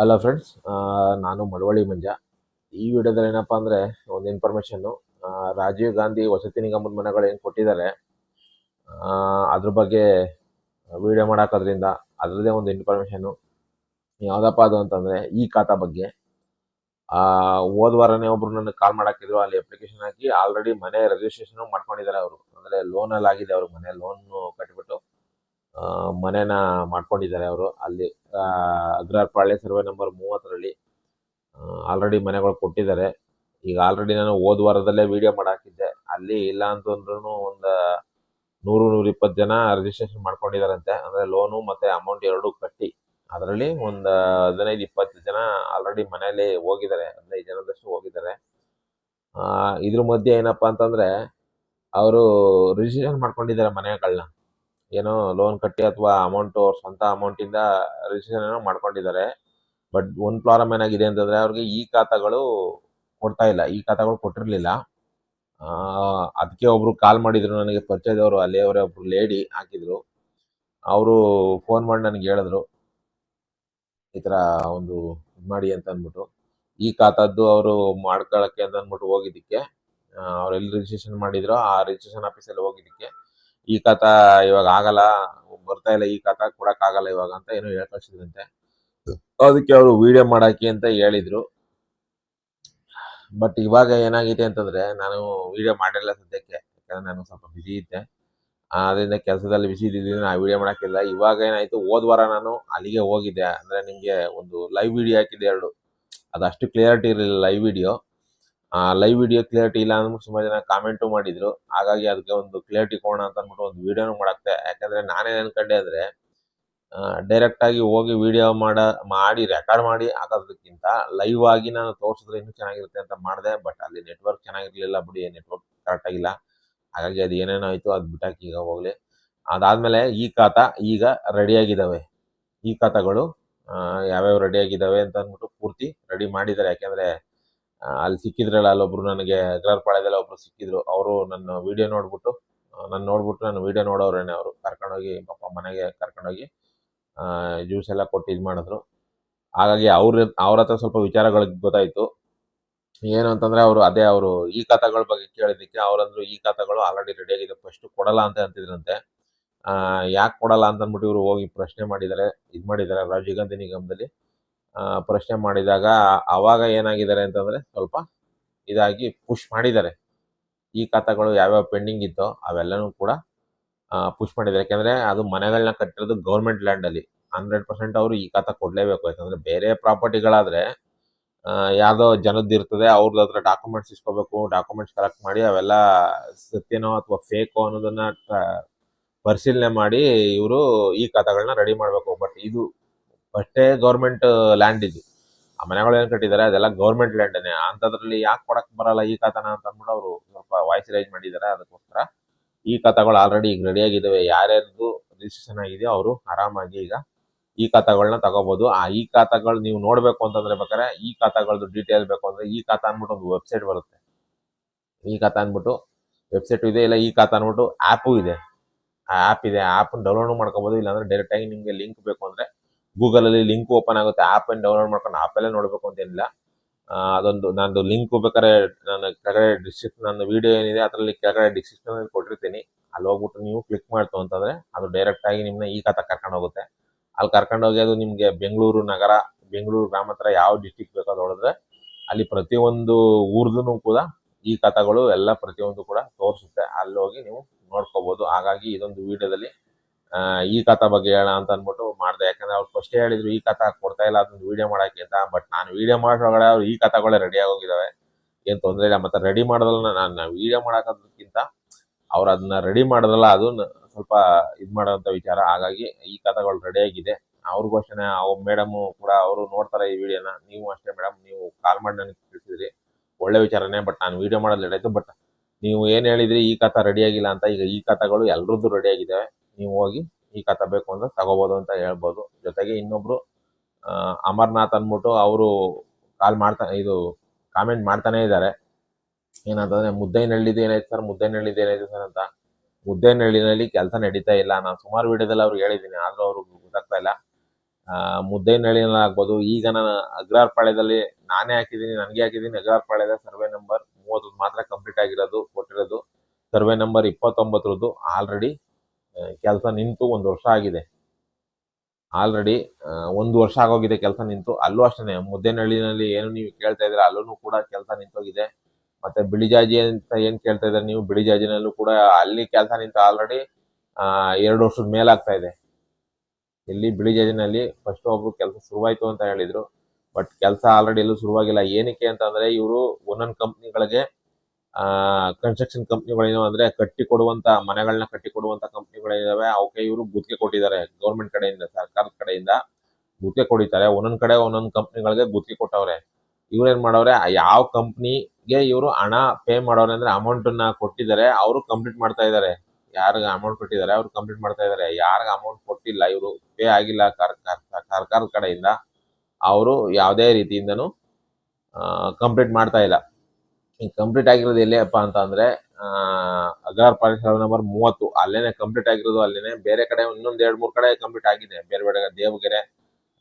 Hello friends ನಾನು ಮಳವಳ್ಳಿ ಮಂಜ. ಈ ವಿಡಿಯೋದಲ್ಲಿ ಏನಪ್ಪಾ ಅಂದರೆ ಒಂದು ಇನ್ಫಾರ್ಮೇಷನ್ನು ರಾಜೀವ್ ಗಾಂಧಿ ವಸತಿ ನಿಗಮದ ಮನೆಗಳು ಏನು ಕೊಟ್ಟಿದ್ದಾರೆ ಅದ್ರ ಬಗ್ಗೆ ವಿಡಿಯೋ ಮಾಡಾಕೋದ್ರಿಂದ ಅದರದ್ದೇ ಒಂದು ಇನ್ಫಾರ್ಮೇಷನ್ನು ಯಾವುದಪ್ಪ ಅದು ಅಂತಂದರೆ ಈ ಖಾತಾ ಬಗ್ಗೆ. ಆ, ಹೋದ ವಾರನೇ ಒಬ್ರು ನನಗೆ ಕಾಲ್ ಮಾಡಾಕಿದ್ರು ಅಲ್ಲಿ ಅಪ್ಲಿಕೇಶನ್ ಹಾಕಿ ಆಲ್ರೆಡಿ ಮನೆ ರಿಜಿಸ್ಟ್ರೇಷನ್ ಮಾಡ್ಕೊಂಡಿದ್ದಾರೆ ಅವರು. ಅಂದರೆ ಅಲ್ಲಿ ಆಗಿದೆ ಅವ್ರ ಮನೆ ಲೋನ್ ಕಟ್ಟಿಬಿಟ್ಟು ಮನೇನ ಮಾಡ್ಕೊಂಡಿದ್ದಾರೆ ಅವರು. ಅಲ್ಲಿ ಅದ್ರ ಅಗ್ರಹಾರಪಾಳ್ಯ ಸರ್ವೆ ನಂಬರ್ ಮೂವತ್ತರಲ್ಲಿ ಆಲ್ರೆಡಿ ಮನೆಗಳು ಕೊಟ್ಟಿದ್ದಾರೆ. ಈಗ ಆಲ್ರೆಡಿ ನಾನು ಹೋದ ವಾರದಲ್ಲೇ ವಿಡಿಯೋ ಮಾಡಾಕಿದ್ದೆ. ಅಲ್ಲಿ ಇಲ್ಲ ಅಂತಂದ್ರೂ ಒಂದು ನೂರು ನೂರ ಇಪ್ಪತ್ತು ಜನ ರಿಜಿಸ್ಟ್ರೇಷನ್ ಮಾಡ್ಕೊಂಡಿದ್ದಾರಂತೆ. ಅಂದ್ರೆ ಲೋನು ಮತ್ತೆ ಅಮೌಂಟ್ ಎರಡು ಕಟ್ಟಿ, ಅದರಲ್ಲಿ ಒಂದು ಹದಿನೈದು, ಇಪ್ಪತ್ತು ಜನ ಆಲ್ರೆಡಿ ಮನೆಯಲ್ಲಿ ಹೋಗಿದ್ದಾರೆ. ಹದಿನೈದು ಜನದಷ್ಟು ಹೋಗಿದ್ದಾರೆ. ಇದ್ರ ಮಧ್ಯೆ ಏನಪ್ಪಾ ಅಂತಂದರೆ ಅವರು ರಿಜಿಸ್ಟ್ರೇಷನ್ ಮಾಡ್ಕೊಂಡಿದ್ದಾರೆ ಮನೆಗಳನ್ನ ಏನೋ ಲೋನ್ ಕಟ್ಟಿ ಅಥವಾ ಅಮೌಂಟ್ ಅವ್ರ ಸ್ವಂತ ಅಮೌಂಟಿಂದ ರಿಜಿಸ್ಟ್ರೇಷನ್ ಮಾಡ್ಕೊಂಡಿದ್ದಾರೆ ಬಟ್ ಒಂದು ಪ್ರಾಬ್ಲಮ್ ಏನಾಗಿದೆ ಅಂತಂದ್ರೆ ಅವ್ರಿಗೆ ಈ ಖಾತಾಗಳು ಕೊಡ್ತಾ ಇಲ್ಲ. ಈ ಖಾತಾಗಳು ಕೊಟ್ಟಿರಲಿಲ್ಲ. ಅದಕ್ಕೆ ಒಬ್ರು ಕಾಲ್ ಮಾಡಿದ್ರು ನನಗೆ ಪರಿಚಯದವರು ಅಲ್ಲಿ ಅವರೇ ಒಬ್ರು ಲೇಡಿ ಹಾಕಿದ್ರು. ಅವರು ಫೋನ್ ಮಾಡಿ ನನಗೆ ಹೇಳಿದ್ರು, ಈ ಥರ ಒಂದು ಇದು ಮಾಡಿ ಅಂತ ಅಂದ್ಬಿಟ್ಟು. ಈ ಖಾತಾದ್ದು ಅವರು ಮಾಡ್ಕೊಳಕ್ಕೆ ಅಂತ ಅಂದ್ಬಿಟ್ಟು ಹೋಗಿದ್ದಕ್ಕೆ ಅವ್ರು ಎಲ್ಲಿ ರಿಜಿಸ್ಟ್ರೇಷನ್ ಮಾಡಿದ್ರೋ ಆ ರಿಜಿಸ್ಟ್ರೇಷನ್ ಆಫೀಸಲ್ಲಿ ಹೋಗಿದ್ದಕ್ಕೆ ಈ ಕಥ ಇವಾಗ ಆಗಲ್ಲ ಬರ್ತಾ ಇಲ್ಲ ಈ ಖಾತಾ ಕೊಡಕ್ ಆಗಲ್ಲ ಇವಾಗ ಅಂತ ಏನೋ ಹೇಳ್ಕೊಳ್ಸಿದ್ರಂತೆ. ಅದಕ್ಕೆ ಅವರು ವಿಡಿಯೋ ಮಾಡಾಕಿ ಅಂತ ಹೇಳಿದ್ರು. ಬಟ್ ಇವಾಗ ಏನಾಗಿದೆ ಅಂತಂದ್ರೆ ನಾನು ವಿಡಿಯೋ ಮಾಡಿಲ್ಲ ಸದ್ಯಕ್ಕೆ ಯಾಕಂದ್ರೆ ನಾನು ಸ್ವಲ್ಪ ಬಿಸಿ ಇದ್ದೆ. ಅದರಿಂದ ಕೆಲಸದಲ್ಲಿ ಬಿಸಿ ಇದ್ದಿದ್ದೀನಿ ನಾನು ವಿಡಿಯೋ ಮಾಡಕ್ಕಿಲ್ಲ. ಇವಾಗ ಏನಾಯ್ತು ಹೋದ ವಾರ ನಾನು ಅಲ್ಲಿಗೆ ಹೋಗಿದ್ದೆ. ಅಂದ್ರೆ ನಿಮಗೆ ಒಂದು ಲೈವ್ ವಿಡಿಯೋ ಹಾಕಿದ್ದೆ ಎರಡು. ಅದು ಅಷ್ಟು ಕ್ಲಿಯರಿಟಿ ಇರಲಿಲ್ಲ live video live video clarity ಇಲ್ಲ ಅಂದ್ಬಿಟ್ಟು ಸುಮಾರು ಜನ ಕಾಮೆಂಟು ಮಾಡಿದ್ರು. ಹಾಗಾಗಿ ಅದಕ್ಕೆ ಒಂದು ಕ್ಲಿಯರಿಟಿ ಕೊಡೋಣ ಅಂತ ಅಂದ್ಬಿಟ್ಟು ಒಂದು ವಿಡಿಯೋನು ಮಾಡಾಕ್ತೆ. ಯಾಕಂದ್ರೆ ನಾನೇ ಅನ್ಕೊಂಡೆ ಅಂದ್ರೆ ಡೈರೆಕ್ಟ್ ಆಗಿ ಹೋಗಿ ವಿಡಿಯೋ ಮಾಡ ಮಾಡಿ ರೆಕಾರ್ಡ್ ಮಾಡಿ ಹಾಕೋದಕ್ಕಿಂತ ಲೈವ್ ಆಗಿ ನಾನು ತೋರಿಸಿದ್ರೆ ಇನ್ನೂ ಚೆನ್ನಾಗಿರುತ್ತೆ ಅಂತ ಮಾಡಿದೆ. ಬಟ್ ಅಲ್ಲಿ ನೆಟ್ವರ್ಕ್ ಚೆನ್ನಾಗಿರ್ಲಿಲ್ಲ ಬಿಡಿ ನೆಟ್ವರ್ಕ್ ಕರೆಕ್ಟ್ ಆಗಿಲ್ಲ. ಹಾಗಾಗಿ ಅದು ಏನೇನೋ ಆಯ್ತು ಅದು ಬಿಟ್ಟಾಕಿ ಈಗ ಹೋಗ್ಲಿ. ಅದಾದ್ಮೇಲೆ ಈ ಖಾತ ಈಗ ರೆಡಿ ಆಗಿದಾವೆ. ಈ ಖಾತಾಗಳು ಆ, ಯಾವ್ಯಾವ ಆಗಿದಾವೆ ಅಂತ ಅಂದ್ಬಿಟ್ಟು ಪೂರ್ತಿ ರೆಡಿ ಮಾಡಿದ್ದಾರೆ. ಯಾಕೆಂದ್ರೆ ಆ, ಅಲ್ಲಿ ಸಿಕ್ಕಿದ್ರಲ್ಲ ಅಲ್ಲೊಬ್ರು ನನಗೆ ಅಗ್ರಹಾರಪಾಳ್ಯದಲ್ಲಿ ಒಬ್ರು ಸಿಕ್ಕಿದ್ರು. ಅವರು ನನ್ನ ವಿಡಿಯೋ ನೋಡ್ಬಿಟ್ಟು ನಾನು ನೋಡ್ಬಿಟ್ಟು ನಾನು ವಿಡಿಯೋ ನೋಡೋರೇನೆ ಅವರು. ಕರ್ಕೊಂಡೋಗಿ, ಪಾಪ ಮನೆಗೆ ಕರ್ಕೊಂಡೋಗಿ ಜ್ಯೂಸ್ ಎಲ್ಲ ಕೊಟ್ಟು ಇದು ಮಾಡಿದ್ರು. ಹಾಗಾಗಿ ಅವ್ರ ಅವ್ರ ಹತ್ರ ಸ್ವಲ್ಪ ವಿಚಾರಗಳು ಗೊತ್ತಾಯಿತು. ಏನು ಅಂತಂದ್ರೆ ಅವರು ಅದೇ ಅವರು ಈ ಖಾತಾಗಳ ಬಗ್ಗೆ ಕೇಳಿದ್ದಕ್ಕೆ ಅವ್ರಂದ್ರು ಈ ಖಾತಾಗಳು ಆಲ್ರೆಡಿ ರೆಡಿ ಆಗಿದೆ ಫಸ್ಟ್ ಕೊಡಲ್ಲ ಅಂತ ಅಂತಿದ್ರಂತೆ. ಯಾಕೆ ಕೊಡಲ್ಲ ಅಂತ ಅಂದ್ಬಿಟ್ಟು ಇವರು ಹೋಗಿ ಪ್ರಶ್ನೆ ಮಾಡಿದ್ದಾರೆ, ಇದು ಮಾಡಿದ್ದಾರೆ ರಾಜೀವ್ ಗಾಂಧಿ ನಿಗಮದಲ್ಲಿ. ಪ್ರಶ್ನೆ ಮಾಡಿದಾಗ ಅವಾಗ ಏನಾಗಿದ್ದಾರೆ ಅಂತಂದ್ರೆ ಸ್ವಲ್ಪ ಇದಾಗಿ ಪುಷ್ ಮಾಡಿದ್ದಾರೆ. ಈ ಖಾತಾಗಳು ಯಾವ್ಯಾವ ಪೆಂಡಿಂಗ್ ಇತ್ತೋ ಅವೆಲ್ಲನೂ ಕೂಡ ಪುಷ್ ಮಾಡಿದ್ದಾರೆ. ಯಾಕೆಂದರೆ ಅದು ಮನೆಗಳನ್ನ ಕಟ್ಟಿರೋದು ಗೌರ್ಮೆಂಟ್ ಲ್ಯಾಂಡ್ ಅಲ್ಲಿ. ಹಂಡ್ರೆಡ್ ಪರ್ಸೆಂಟ್ ಅವರು ಈ ಖಾತಾ ಕೊಡ್ಲೇಬೇಕು. ಯಾಕಂದರೆ ಬೇರೆ ಪ್ರಾಪರ್ಟಿಗಳಾದರೆ ಯಾವುದೋ ಜನದ್ದು ಇರ್ತದೆ ಅವ್ರದ್ದು ಹತ್ರ ಡಾಕ್ಯುಮೆಂಟ್ಸ್ ಇಸ್ಕೋಬೇಕು ಡಾಕ್ಯುಮೆಂಟ್ಸ್ ಕಲೆಕ್ಟ್ ಮಾಡಿ ಅವೆಲ್ಲ ಸತ್ಯನೋ ಅಥವಾ ಫೇಕೋ ಅನ್ನೋದನ್ನ ಪರಿಶೀಲನೆ ಮಾಡಿ ಇವರು ಈ ಖಾತಾಗಳನ್ನ ರೆಡಿ ಮಾಡಬೇಕು. ಬಟ್ ಇದು ಅಷ್ಟೇ ಗೌರ್ಮೆಂಟ್ ಲ್ಯಾಂಡ್ ಇದು. ಆ ಮನೆಗಳು ಏನ್ ಕಟ್ಟಿದ್ದಾರೆ ಅದೆಲ್ಲ ಗೌರ್ಮೆಂಟ್ ಲ್ಯಾಂಡನೇ ಅಂಥದ್ರಲ್ಲಿ ಯಾಕೆ ಕೊಡಕ್ ಬರಲ್ಲ ಈ ಕಥನ ಅಂತ ಅಂದ್ಬಿಟ್ಟು ಅವರು ಸ್ವಲ್ಪ ವಾಯ್ಸ್ ರೈಸ್ ಮಾಡಿದ್ದಾರೆ ಅದಕ್ಕೋಸ್ಕರ. ಈ ಕಥಗಳು ಆಲ್ರೆಡಿ ಈಗ ರೆಡಿ ಆಗಿದ್ದಾವೆ ಯಾರ್ಯಾರ್ದು ರಿಜಿಸ್ಟ್ರೇಷನ್ ಆಗಿದೆಯೋ ಅವರು ಆರಾಮಾಗಿ ಈಗ ಈ ಖಾತಾಗಳನ್ನ ತಗೋಬಹುದು ಆ ಈ ಖಾತಾಗಳು ನೀವು ನೋಡ್ಬೇಕು ಅಂತಂದ್ರೆ ಬೇಕಾದ್ರೆ ಈ ಖಾತಾಗಳದ್ದು ಡೀಟೇಲ್ ಬೇಕು ಅಂದ್ರೆ ಈ ಖಾತಾ ಅಂದ್ಬಿಟ್ಟು ಒಂದು ವೆಬ್ಸೈಟ್ ಬರುತ್ತೆ. ಈ ಖಾತಾ ಅಂದ್ಬಿಟ್ಟು ವೆಬ್ಸೈಟ್ ಇದೆ, ಇಲ್ಲ ಈ ಖಾತಾ ಅಂದ್ಬಿಟ್ಟು ಆ್ಯಪು ಇದೆ. ಆ ಆ್ಯಪ್ ಇದೆ. ಆ್ಯಪ್ ಡೌನ್ಲೋಡ್ ಮಾಡ್ಕೋಬಹುದು ಇಲ್ಲಾಂದ್ರೆ ಡೈರೆಕ್ಟ್ ಆಗಿ ನಿಮಗೆ ಲಿಂಕ್ ಬೇಕು ಅಂದ್ರೆ ಗೂಗಲ್ ಅಲ್ಲಿ ಲಿಂಕ್ ಓಪನ್ ಆಗುತ್ತೆ. ಆಪ್ ಅನ್ನು ಡೌನ್ಲೋಡ್ ಮಾಡ್ಕೊಂಡು ಆ್ಯಪಲ್ಲೇ ನೋಡಬೇಕು ಅಂತೇನಿಲ್ಲ ಅದೊಂದು ನಂದು ಲಿಂಕ್ ಬೇಕಾದ್ರೆ ನಾನು ಕೆಳಗಡೆ ಡಿಸ್ಕ್ರಿಪ್ಷನ್ ನನ್ನ ವಿಡಿಯೋ ಏನಿದೆ ಅದರಲ್ಲಿ ಕೆಳಗಡೆ ಡಿಸ್ಕ್ರಿಪ್ಷನ್ ಅಲ್ಲಿ ಕೊಟ್ಟಿರ್ತೀನಿ. ಅಲ್ಲಿ ಹೋಗ್ಬಿಟ್ಟು ನೀವು ಕ್ಲಿಕ್ ಮಾಡ್ತು ಅಂತಂದ್ರೆ ಅದು ಡೈರೆಕ್ಟ್ ಆಗಿ ನಿಮ್ಮನ್ನ ಈ ಕಥ ಕರ್ಕೊಂಡು ಹೋಗುತ್ತೆ. ಅಲ್ಲಿ ಕರ್ಕೊಂಡು ಹೋಗಿ ಅದು ನಿಮಗೆ ಬೆಂಗಳೂರು ನಗರ, ಬೆಂಗಳೂರು ಗ್ರಾಮಾಂತರ ಯಾವ ಡಿಸ್ಟಿಕ್ ಬೇಕೋ ನೋಡಿದ್ರೆ ಅಲ್ಲಿ ಪ್ರತಿಯೊಂದು ಊರ್ದು ಕೂಡ ಈ ಕಥಗಳು ಎಲ್ಲ ಪ್ರತಿಯೊಂದು ಕೂಡ ತೋರಿಸುತ್ತೆ. ಅಲ್ಲಿ ಹೋಗಿ ನೀವು ನೋಡ್ಕೋಬಹುದು ಹಾಗಾಗಿ ಇದೊಂದು ವಿಡಿಯೋದಲ್ಲಿ ಈ ಕಥಾ ಬಗ್ಗೆ ಹೇಳ ಅಂತ ಅಂದ್ಬಿಟ್ಟು ಮಾಡಿದೆ. ಯಾಕಂದ್ರೆ ಅವ್ರು ಫಸ್ಟ್ ಹೇಳಿದ್ರು, ಈ ಕಥಾ ಕೊಡ್ತಾ ಇಲ್ಲ ಅದೊಂದು ವಿಡಿಯೋ ಮಾಡಕ್ಕೆ ಅಂತ. ಬಟ್ ನಾನು ವಿಡಿಯೋ ಮಾಡೋದ್ರೊಳಗಡೆ ಅವ್ರು ಈ ಕಥಾಗಳೇ ರೆಡಿ ಆಗೋಗಿದಾವೆ. ಏನ್ ತೊಂದರೆ ಇಲ್ಲ. ಮತ್ತೆ ರೆಡಿ ಮಾಡೋದಲ್ಲ ನಾನು ವಿಡಿಯೋ ಮಾಡೋಕ್ಕಿಂತ ಅವ್ರು ಅದನ್ನ ರೆಡಿ ಮಾಡೋದಲ್ಲ ಅದು ಸ್ವಲ್ಪ ಇದು ಮಾಡೋಂತ ವಿಚಾರ. ಹಾಗಾಗಿ ಈ ಕಥಾಗಳು ರೆಡಿ ಆಗಿದೆ. ಅವ್ರಿಗೂ ಅಷ್ಟೇ ಮೇಡಮ್ ಕೂಡ ಅವರು ನೋಡ್ತಾರೆ ಈ ವಿಡಿಯೋನ ನೀವು ಅಷ್ಟೇ ಮೇಡಮ್ ನೀವು ಕಾಲ್ ಮಾಡಿ ನನಗೆ ತಿಳಿಸಿದ್ರಿ. ಒಳ್ಳೆ ವಿಚಾರನೇ ಬಟ್ ನಾನು ವಿಡಿಯೋ ಮಾಡೋದು ಲೇಟ್ ಬಟ್ ನೀವು ಏನು ಹೇಳಿದ್ರಿ, ಈ ಕಥಾ ರೆಡಿ ಆಗಿಲ್ಲ ಅಂತ. ಈಗ ಈ ಕಥಾಗಳು ಎಲ್ರದ್ದು ರೆಡಿ ಆಗಿದ್ದಾವೆ ನೀವು ಹೋಗಿ ಈ ಕಥೆ ಬೇಕು ಅಂದ್ರೆ ತಗೋಬೋದು ಅಂತ ಹೇಳ್ಬೋದು. ಜೊತೆಗೆ ಇನ್ನೊಬ್ರು ಅಮರ್ನಾಥ್ ಅಂದ್ಬಿಟ್ಟು ಅವರು ಕಾಲ್ ಮಾಡ್ತಾ, ಇದು ಕಾಮೆಂಟ್ ಮಾಡ್ತಾನೆ ಇದ್ದಾರೆ. ಏನಂತಂದ್ರೆ, ಮುದ್ದೈನಹಳ್ಳಿದು ಏನಾಯ್ತು ಸರ್? ಮುದ್ದೈನಹಳ್ಳಿದು ಏನಾಯ್ತು ಸರ್ ಅಂತ. ಮುದ್ದೇನಹಳ್ಳಿನಲ್ಲಿ ಕೆಲಸ ನಡೀತಾ ಇಲ್ಲ. ನಾನು ಸುಮಾರು ವಿಡಿಯೋದಲ್ಲಿ ಅವ್ರಿಗೆ ಹೇಳಿದ್ದೀನಿ. ಆದರೂ ಅವ್ರಿಗೆ ಗೊತ್ತಾಗ್ತಾ ಇಲ್ಲ. ಮುದ್ದೇನಹಳ್ಳಿನಲ್ಲಿ ಆಗ್ಬೋದು. ಈಗ ನಾನು ಅಗ್ರಾರ್ಪಾಳ್ಯದಲ್ಲಿ ನಾನೇ ಹಾಕಿದ್ದೀನಿ, ನನಗೆ ಹಾಕಿದ್ದೀನಿ. ಅಗ್ರಾರ್ಪಾಳ್ಯದ ಸರ್ವೆ ನಂಬರ್ ಮೂವತ್ತು ಮಾತ್ರ ಕಂಪ್ಲೀಟ್ ಆಗಿರೋದು, ಕೊಟ್ಟಿರೋದು. ಸರ್ವೆ ನಂಬರ್ ಇಪ್ಪತ್ತೊಂಬತ್ತರದ್ದು ಆಲ್ರೆಡಿ ಕೆಲಸ ನಿಂತು ಒಂದು ವರ್ಷ ಆಗಿದೆ. ಆಲ್ರೆಡಿ ಒಂದು ವರ್ಷ ಆಗೋಗಿದೆ ಕೆಲಸ ನಿಂತು. ಅಲ್ಲೂ ಅಷ್ಟೇ ಮುದ್ದೇನಹಳ್ಳಿನಲ್ಲಿ ಏನು ನೀವು ಕೇಳ್ತಾ ಇದ್ರೆ ಅಲ್ಲೂ ಕೂಡ ಕೆಲಸ ನಿಂತೋಗಿದೆ. ಮತ್ತೆ ಬಿಳಿಜಾಜಿ ಅಂತ ಏನ್ ಕೇಳ್ತಾ ಇದ್ರೆ ನೀವು? ಬಿಳಿಜಾಜಿನಲ್ಲೂ ಕೂಡ ಅಲ್ಲಿ ಕೆಲಸ ನಿಂತು ಆಲ್ರೆಡಿ ಎರಡು ವರ್ಷದ ಮೇಲಾಗ್ತಾ ಇದೆ. ಇಲ್ಲಿ ಬಿಳಿಜಾಜಿನಲ್ಲಿ ಫಸ್ಟ್ ಒಬ್ರು ಕೆಲಸ ಶುರುವಾಯ್ತು ಅಂತ ಹೇಳಿದ್ರು. ಬಟ್ ಕೆಲಸ ಆಲ್ರೆಡಿ ಎಲ್ಲೂ ಶುರುವಾಗಿಲ್ಲ. ಏನಕ್ಕೆ ಅಂತಂದ್ರೆ ಇವರು ಒಂದೊಂದು ಕಂಪ್ನಿಗಳಿಗೆ ಆ ಕನ್ಸ್ಟ್ರಕ್ಷನ್ ಕಂಪ್ನಿಗಳೇನು ಅಂದ್ರೆ ಕಟ್ಟಿ ಕೊಡುವಂತ ಮನೆಗಳನ್ನ ಕಟ್ಟಿ ಕೊಡುವಂತ ಕಂಪ್ನಿಗಳಿದಾವೆ ಅವಕ್ಕೆ ಇವರು ಗುತ್ತಿಗೆ ಕೊಟ್ಟಿದ್ದಾರೆ. ಗೌರ್ಮೆಂಟ್ ಕಡೆಯಿಂದ, ಸರ್ಕಾರದ ಕಡೆಯಿಂದ ಗುತ್ತಿಗೆ ಕೊಡಿತಾರೆ. ಒಂದೊಂದ್ ಕಡೆ ಒಂದೊಂದ್ ಕಂಪ್ನಿಗಳಿಗೆ ಗುತ್ತಿಗೆ ಕೊಟ್ಟವ್ರೆ. ಇವ್ರೇನ್ ಮಾಡವ್ರೆ? ಯಾವ ಕಂಪ್ನಿಗೆ ಇವರು ಹಣ ಪೇ ಮಾಡೋರೆ ಅಂದ್ರೆ ಅಮೌಂಟ್ ಅನ್ನ ಕೊಟ್ಟಿದ್ದಾರೆ, ಅವರು ಕಂಪ್ಲೀಟ್ ಮಾಡ್ತಾ ಇದ್ದಾರೆ. ಯಾರಿಗ ಅಮೌಂಟ್ ಕೊಟ್ಟಿದ್ದಾರೆ? ಅವ್ರು ಕಂಪ್ಲೀಟ್ ಮಾಡ್ತಾ ಇದ್ದಾರೆ. ಯಾರಿಗ ಅಮೌಂಟ್ ಕೊಟ್ಟಿಲ್ಲ? ಇವರು ಪೇ ಆಗಿಲ್ಲ ಕರ್- ಕರ್- ಸರ್ಕಾರದ ಕಡೆಯಿಂದ. ಅವರು ಯಾವುದೇ ರೀತಿಯಿಂದನೂ ಕಂಪ್ಲೀಟ್ ಮಾಡ್ತಾ ಇಲ್ಲ. ಈ ಕಂಪ್ಲೀಟ್ ಆಗಿರೋದು ಎಲ್ಲಿಯಪ್ಪ ಅಂತ ಅಂದ್ರೆ ಅಗ್ರಾರ್ ಪಾಲಿಸ್ ನಂಬರ್ ಮೂವತ್ತು. ಅಲ್ಲೇನೆ ಕಂಪ್ಲೀಟ್ ಆಗಿರೋದು, ಅಲ್ಲೇನೆ ಬೇರೆ ಕಡೆ ಇನ್ನೊಂದ್ ಎರಡ್ ಮೂರ್ ಕಡೆ ಕಂಪ್ಲೀಟ್ ಆಗಿದೆ. ಬೇರೆ ಬೇರೆ ದೇವಗೆರೆ,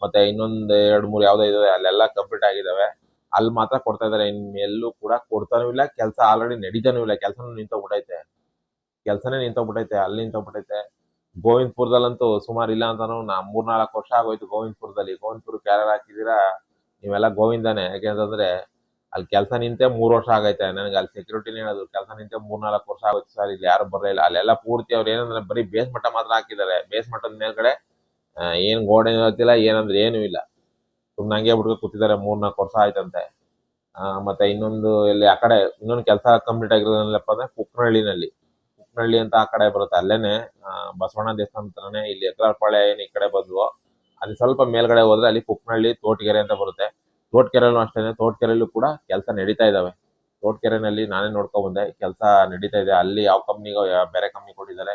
ಮತ್ತೆ ಇನ್ನೊಂದ್ ಎರಡ್ ಮೂರ್ ಯಾವ್ದೋ ಇದಾವೆ ಅಲ್ಲೆಲ್ಲ ಕಂಪ್ಲೀಟ್ ಆಗಿದಾವೆ. ಅಲ್ಲಿ ಮಾತ್ರ ಕೊಡ್ತಾ ಇದಾರೆ. ಇನ್ ಎಲ್ಲೂ ಕೂಡ ಕೊಡ್ತಾನೂ ಇಲ್ಲ, ಕೆಲಸ ಆಲ್ರೆಡಿ ನಡೀತಾನೂ ಇಲ್ಲ. ಕೆಲಸನೂ ನಿಂತೋಗ್ಬಿಟ್ಟೈತೆ ಕೆಲಸನೇ ನಿಂತೋಗ್ಬಿಟ್ಟೈತೆ ಅಲ್ಲಿ ನಿಂತೋಗ್ಬಿಟ್ಟೈತೆ ಗೋವಿಂದಪುರದಲ್ಲಂತೂ ಸುಮಾರು ಇಲ್ಲ ಅಂತಾನು ನಾ ಮೂರ್ನಾಲ್ಕು ವರ್ಷ ಆಗೋಯ್ತು ಗೋವಿಂದಪುರದಲ್ಲಿ. ಗೋವಿಂದಪುರಕ್ಕೆ ಯಾರು ಹಾಕಿದೀರಾ, ನೀವೆಲ್ಲ ಗೋವಿಂದನೇ. ಯಾಕೆಂತಂದ್ರೆ ಅಲ್ಲಿ ಕೆಲಸ ನಿಂತೆ ಮೂರು ವರ್ಷ ಆಗೈತೆ. ನನಗೆ ಅಲ್ಲಿ ಸೆಕ್ಯೂರಿಟಿ ಹೇಳೋದು, ಕೆಲಸ ನಿಂತೆ ಮೂರ್ನಾಲ್ಕು ವರ್ಷ ಆಗುತ್ತೆ ಸರ್, ಇಲ್ಲಿ ಯಾರು ಬರಲಿಲ್ಲ ಅಲ್ಲೆಲ್ಲ ಪೂರ್ತಿ ಅವ್ರು ಏನಂದ್ರೆ ಬರೀ ಬೇಸ್ ಮಟ್ಟ ಮಾತ್ರ ಹಾಕಿದ್ದಾರೆ. ಬೇಸ್ ಮಟ್ಟದ ಮೇಲ್ಗಡೆ ಏನು ಗೋಡೆ ಗೊತ್ತಿಲ್ಲ ಏನಂದ್ರೆ ಏನೂ ಇಲ್ಲ. ಸುಮ್ಮನೆ ಹಂಗೆ ಬಿಟ್ಕೊಂಡು ಕೂತಿದ್ದಾರೆ ಮೂರ್ನಾಲ್ಕು ವರ್ಷ ಆಯ್ತಂತೆ. ಮತ್ತೆ ಇನ್ನೊಂದು ಇಲ್ಲಿ ಆ ಕಡೆ, ಇನ್ನೊಂದು ಕೆಲಸ ಕಂಪ್ಲೀಟ್ ಆಗಿರೋದಲ್ಲಪ್ಪ ಅಂದ್ರೆ ಕುಕ್ನಹಳ್ಳಿನಲ್ಲಿ ಕುಕ್ನಹಳ್ಳಿ ಅಂತ ಆ ಕಡೆ ಬರುತ್ತೆ. ಅಲ್ಲೇನೆ ಬಸವಣ್ಣ ದೇವಸ್ಥಾನ ಹತ್ರನೇ ಇಲ್ಲಿ ಎಕರಾರ್ಪಾಳ್ಯ ಏನ್ ಈ ಕಡೆ ಬಂದ್ವು, ಅಲ್ಲಿ ಸ್ವಲ್ಪ ಮೇಲ್ಗಡೆ ಹೋದ್ರೆ ಅಲ್ಲಿ ಕುಕ್ನಹಳ್ಳಿ ತೋಟಗೆರೆ ಅಂತ ಬರುತ್ತೆ. ತೋಟಕೆರೆಲ್ಲೂ ತೋಟ ತೋಟಕೆರೆಲ್ಲೂ ಕೂಡ ಕೆಲಸ ನಡೀತಾ ಇದಾವೆ. ತೋಟಕೆರೆನಲ್ಲಿ ನಾನೇ ನೋಡ್ಕೊಂಡ್ ಬಂದೆ ಕೆಲಸ ನಡೀತಾ ಇದೆ. ಅಲ್ಲಿ ಯಾವ ಕಂಪ್ನಿಗೋ ಬೇರೆ ಕಂಪ್ನಿ ಕೊಟ್ಟಿದ್ದಾರೆ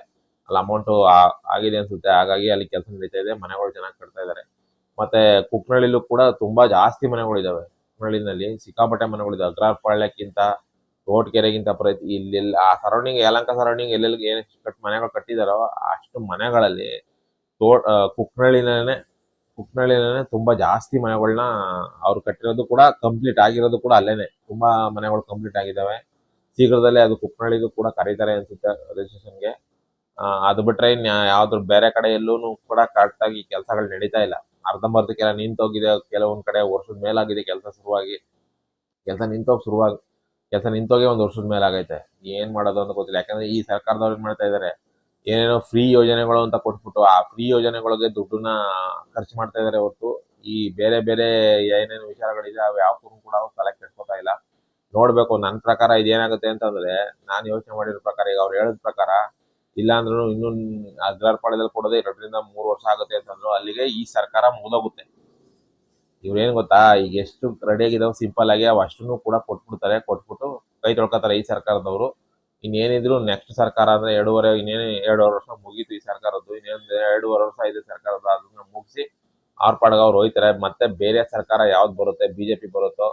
ಅಲ್ಲಿ ಅಮೌಂಟ್ ಆಗಿದೆ ಅನ್ಸುತ್ತೆ. ಹಾಗಾಗಿ ಅಲ್ಲಿ ಕೆಲಸ ನಡೀತಾ ಇದೆ ಮನೆಗಳು ಚೆನ್ನಾಗಿ ಕಟ್ತಾ ಇದ್ದಾರೆ ಮತ್ತೆ ಕುಕ್ನಳ್ಳಿಲೂ ಕೂಡ ತುಂಬಾ ಜಾಸ್ತಿ ಮನೆಗಳಿದಾವೆ ಕುಕ್ನಳ್ಳಿನಲ್ಲಿ ಸಿಕ್ಕಾಪಟ್ಟೆ ಮನೆಗಳಿದಾವೆ ಅಗ್ರಾಪಾಳ್ಯಕ್ಕಿಂತ ತೋಟಕೆರೆಗಿಂತ ಪ್ರತಿ ಇಲ್ಲಿ ಆ ಸರೌಂಡಿಂಗ್ ಯಲಂಕ ಸರೌಂಡಿಂಗ್ ಎಲ್ಲೆಲ್ಲಿ ಏನು ಕಟ್ ಮನೆಗಳು ಕಟ್ಟಿದಾರೋ ಅಷ್ಟು ಮನೆಗಳಲ್ಲಿ ತೋ ಆ, ಕುಕ್ನಹಳ್ಳಿನೇ ತುಂಬಾ ಜಾಸ್ತಿ ಮನೆಗಳನ್ನ ಅವ್ರು ಕಟ್ಟಿರೋದು ಕೂಡ ಕಂಪ್ಲೀಟ್ ಆಗಿರೋದು ಕೂಡ ಅಲ್ಲೇನೆ. ತುಂಬಾ ಮನೆಗಳು ಕಂಪ್ಲೀಟ್ ಆಗಿದ್ದಾವೆ. ಶೀಘ್ರದಲ್ಲೇ ಅದು ಕುಕ್ನಳ್ಳಿಗೂ ಕೂಡ ಕರೀತಾರೆ ಅನ್ಸುತ್ತೆ ರಿಜಿಸ್ಟ್ರೇಷನ್ಗೆ ಅದು ಬಿಟ್ರೆ ಇನ್ ಯಾವ್ದು ಬೇರೆ ಕಡೆ ಎಲ್ಲೂ ಕೂಡ ಕರೆಕ್ಟ್ ಆಗಿ ಕೆಲಸಗಳು ನಡೀತಾ ಇಲ್ಲ. ಅರ್ಧಂಬರ್ಧಕ್ಕೆಲ್ಲ ನಿಂತೋಗಿದೆ, ಕೆಲವೊಂದ್ ಕಡೆ ವರ್ಷದ ಮೇಲಾಗಿದೆ ಕೆಲಸ ಶುರುವಾಗಿ. ಕೆಲಸ ನಿಂತೋಗಿ ಶುರುವಾಗಿ, ಕೆಲಸ ನಿಂತೋಗಿ ಒಂದ್ ವರ್ಷದ ಮೇಲಾಗೈತೆ. ಏನ್ ಮಾಡೋದು ಅಂತ ಗೊತ್ತಿಲ್ಲ. ಯಾಕಂದ್ರೆ ಈ ಸರ್ಕಾರದವ್ರು ಏನ್ ಮಾಡ್ತಾ ಇದಾರೆ ಏನೇನೋ ಫ್ರೀ ಯೋಜನೆಗಳು ಅಂತ ಕೊಟ್ಬಿಟ್ಟು ಆ ಫ್ರೀ ಯೋಜನೆಗಳಿಗೆ ದುಡ್ಡನ್ನ ಖರ್ಚು ಮಾಡ್ತಾ ಇದಾರೆ ಹೊರತು. ಈ ಬೇರೆ ಬೇರೆ ಏನೇನು ವಿಚಾರಗಳಿದೆ ಅವು ಯಾವಕ್ಕೂ ಕೂಡ ತಲೆ ಕೆಟ್ಕೋತಾ ಇಲ್ಲ. ನೋಡ್ಬೇಕು ನನ್ನ ಪ್ರಕಾರ ಇದೇನಾಗುತ್ತೆ ಅಂತಂದ್ರೆ ನಾನು ಯೋಚನೆ ಮಾಡಿರೋ ಪ್ರಕಾರ, ಈಗ ಅವ್ರು ಹೇಳಿದ ಪ್ರಕಾರ ಇಲ್ಲ ಅಂದ್ರೂ ಇನ್ನೊಂದು ಅಗ್ರಾರ್ಪಾಳ್ಯದಲ್ಲಿ ಕೊಡೋದೇ ಎರಡರಿಂದ ಮೂರು ವರ್ಷ ಆಗುತ್ತೆ ಅಂತಂದ್ರು ಅಲ್ಲಿಗೆ ಈ ಸರ್ಕಾರ ಮುಗಿದೋಗುತ್ತೆ. ಇವ್ರೇನ್ ಗೊತ್ತಾ, ಈಗ ಎಷ್ಟು ರೆಡಿ ಆಗಿದಾವೆ ಸಿಂಪಲ್ ಆಗಿ ಅವು ಅಷ್ಟನ್ನು ಕೂಡ ಕೊಟ್ಬಿಡ್ತಾರೆ, ಕೊಟ್ಬಿಟ್ಟು ಕೈ ತೊಳ್ಕೊತಾರೆ ಈ ಸರ್ಕಾರದವರು. ಇನ್ನೇನಿದ್ರು ನೆಕ್ಸ್ಟ್ ಸರ್ಕಾರ ಅಂದ್ರೆ ಎರಡೂವರೆ, ಇನ್ನೇನು ಎರಡೂವರೆ ವರ್ಷ ಮುಗೀತು ಈ ಸರ್ಕಾರದ್ದು, ಇನ್ನೇನು ಎರಡೂವರೆ ವರ್ಷ ಇದೆ ಸರ್ಕಾರದ ಅದನ್ನ ಮುಗಿಸಿ ಅವ್ರ ಪಾಡ್ಗೆ ಅವ್ರು ಹೋಯ್ತಾರೆ. ಮತ್ತೆ ಬೇರೆ ಸರ್ಕಾರ ಯಾವ್ದು ಬರುತ್ತೆ? ಬಿಜೆಪಿ ಬರುತ್ತೋ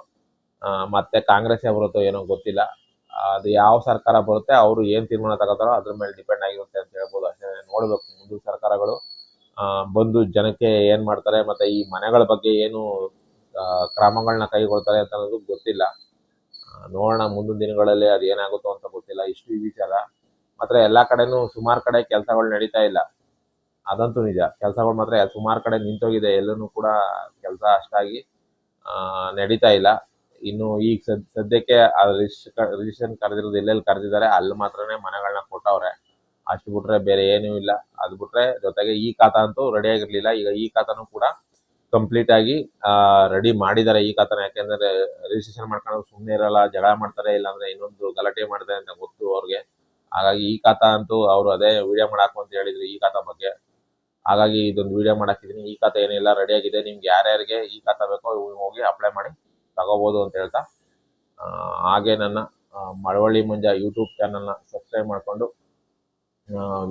ಮತ್ತೆ ಕಾಂಗ್ರೆಸ್ ಬರುತ್ತೋ ಏನೋ ಗೊತ್ತಿಲ್ಲ. ಅದು ಯಾವ ಸರ್ಕಾರ ಬರುತ್ತೆ, ಅವರು ಏನ್ ತೀರ್ಮಾನ ತಗೋತಾರೋ ಅದ್ರ ಮೇಲೆ ಡಿಪೆಂಡ್ ಆಗಿರುತ್ತೆ ಅಂತ ಹೇಳ್ಬೋದು. ಅಷ್ಟೇ ನೋಡಬೇಕು ಮುಂದಿನ ಸರ್ಕಾರಗಳು. ಬಂದು ಜನಕ್ಕೆ ಏನ್ ಮಾಡ್ತಾರೆ, ಮತ್ತೆ ಈ ಮನೆಗಳ ಬಗ್ಗೆ ಏನು ಕ್ರಮಗಳನ್ನ ಕೈಗೊಳ್ತಾರೆ ಅಂತ ಅನ್ನೋದು ಗೊತ್ತಿಲ್ಲ. ನೋಡೋಣ ಮುಂದಿನ ದಿನಗಳಲ್ಲಿ ಅದು ಏನಾಗುತ್ತೋ ಅಂತ ಗೊತ್ತಿಲ್ಲ. ಇಷ್ಟು ಈ ವಿಚಾರ. ಮಾತ್ರ ಎಲ್ಲ ಕಡೆನೂ ಸುಮಾರು ಕಡೆ ಕೆಲಸಗಳು ನಡೀತಾ ಇಲ್ಲ. ಅದಂತೂ ನಿಜ. ಕೆಲಸಗಳು ಮಾತ್ರ ಸುಮಾರು ಕಡೆ ನಿಂತೋಗಿದೆ. ಎಲ್ಲೂ ಕೂಡ ಕೆಲಸ ಅಷ್ಟಾಗಿ ನಡೀತಾ ಇಲ್ಲ. ಇನ್ನು ಈಗ ಸದ್, ಸದ್ಯಕ್ಕೆ ರಿಜಿಸ್ಟ್ರೇಷನ್ ಕರೆದಿರೋದು ಎಲ್ಲೆಲ್ಲಿ ಕರೆದಿದ್ದಾರೆ, ಅಲ್ಲಿ ಮಾತ್ರನೇ ಮನೆಗಳನ್ನ ಕೊಟ್ಟವ್ರೆ. ಅಷ್ಟು ಬಿಟ್ರೆ ಬೇರೆ ಏನೂ ಇಲ್ಲ. ಅದು ಬಿಟ್ರೆ ಜೊತೆಗೆ ಈ ಖಾತಾ ಅಂತೂ ರೆಡಿ ಆಗಿರ್ಲಿಲ್ಲ. ಈಗ ಈ ಖಾತಾನು ಕೂಡ ಕಂಪ್ಲೀಟ್ ಆಗಿ ರೆಡಿ ಮಾಡಿದ್ದಾರೆ ಈ ಕಥನ ಯಾಕೆಂದ್ರೆ ರಿಜಿಸ್ಟ್ರೇಷನ್ ಮಾಡ್ಕೊಂಡು ಸುಮ್ಮನೆ ಇರಲ್ಲ, ಜಗಳ ಮಾಡ್ತಾರೆ, ಇಲ್ಲಾಂದ್ರೆ ಇನ್ನೊಂದು ಗಲಾಟೆ ಮಾಡ್ತಾರೆ ಅಂತ ಗೊತ್ತು ಅವ್ರಿಗೆ. ಹಾಗಾಗಿ ಈ ಖಾತಾ ಅಂತೂ ಅವರು ಅದೇ ವಿಡಿಯೋ ಮಾಡಾಕು ಅಂತ ಹೇಳಿದ್ರು ಈ ಖಾತಾ ಬಗ್ಗೆ. ಹಾಗಾಗಿ ಇದೊಂದು ವಿಡಿಯೋ ಮಾಡಾಕಿದೀನಿ. ಈ ಖಾತಾ ಏನಿಲ್ಲ ರೆಡಿ ಆಗಿದೆ. ನಿಮ್ಗೆ ಯಾರ್ಯಾರಿಗೆ ಈ ಖಾತಾ ಬೇಕೋ ಹೋಗಿ ಅಪ್ಲೈ ಮಾಡಿ ತಗೋಬೋದು ಅಂತ ಹೇಳ್ತಾ ಹಾಗೆ ನನ್ನ ಮಳವಳ್ಳಿ ಮಂಜ ಯೂಟ್ಯೂಬ್ ಚಾನಲ್ನ ಸಬ್ಸ್ಕ್ರೈಬ್ ಮಾಡಿಕೊಂಡು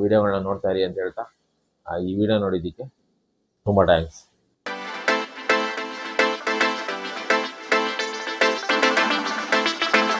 ವಿಡಿಯೋಗಳನ್ನ ನೋಡ್ತಾ ಇರಿ ಅಂತ ಹೇಳ್ತಾ ಈ ವಿಡಿಯೋ ನೋಡಿದ್ದಕ್ಕೆ ತುಂಬ ಥ್ಯಾಂಕ್ಸ್